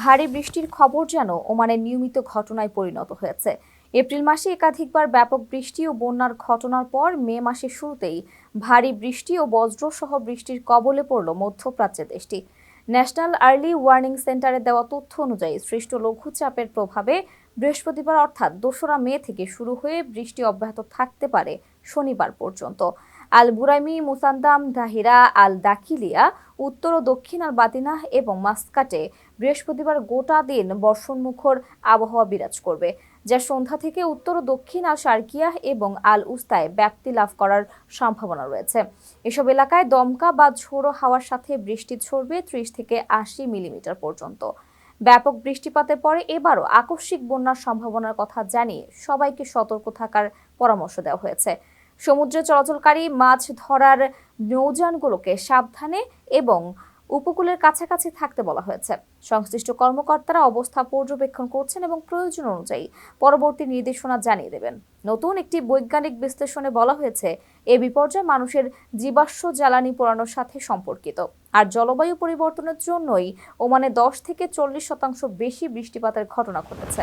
ভারী বৃষ্টির খবর যেন ওমানের নিয়মিত ঘটনায় পরিণত হয়েছে। এপ্রিল মাসে একাধিকবার ব্যাপক বৃষ্টি ও বন্যার ঘটনার পর মে মাসের শুরুতেই ভারী বৃষ্টি ও বজ্রসহ বৃষ্টির কবলে পড়ল মধ্যপ্রাচ্যের দেশটি। ন্যাশনাল আর্লি ওয়ার্নিং সেন্টারে দেওয়া তথ্য অনুযায়ী সৃষ্ট লঘুচাপের প্রভাবে বৃহস্পতিবার অর্থাৎ দোসরা মে থেকে শুরু হয়ে বৃষ্টি অব্যাহত থাকতে পারে শনিবার পর্যন্ত। আল বুরাইমি মুসান্দাম দাহিরা আল দাখিলিয়া উত্তর ও দক্ষিণ আল বাতিনাহ এবং মাস্কাটে বৃহস্পতিবার গোটা দিন বর্ষণমুখর আবহাওয়া বিরাজ করবে, যা সন্ধ্যা থেকে উত্তর ও দক্ষিণ আল শার্কিয়াহ এবং আল উস্তায় ব্যাপ্তি লাভ করার সম্ভাবনা রয়েছে। এসব এলাকায় দমকা বা ঝোড়ো হাওয়ার সাথে বৃষ্টি ঝরবে ত্রিশ থেকে আশি মিলিমিটার পর্যন্ত। ব্যাপক বৃষ্টিপাতের পরে এবারও আকস্মিক বন্যার সম্ভাবনার কথা জানিয়ে সবাইকে সতর্ক থাকার পরামর্শ দেওয়া হয়েছে। সমুদ্রে চলাচলকারী মাছ ধরার নৌযানগুলোকে সাবধানে এবং উপকূলের কাছাকাছি থাকতে বলা হয়েছে। সংশ্লিষ্ট কর্মকর্তারা অবস্থা পর্যবেক্ষণ করছেন এবং প্রয়োজন অনুযায়ী পরবর্তী নির্দেশনা জানিয়ে দেবেন। নতুন একটি বৈজ্ঞানিক বিশ্লেষণে বলা হয়েছে, এ বিপর্যয় মানুষের জীবাশ্ম জ্বালানি পোড়ানোর সাথে সম্পর্কিত। আর জলবায়ু পরিবর্তনের জন্যই ওমানে দশ থেকে চল্লিশ শতাংশ বেশি বৃষ্টিপাতের ঘটনা ঘটেছে।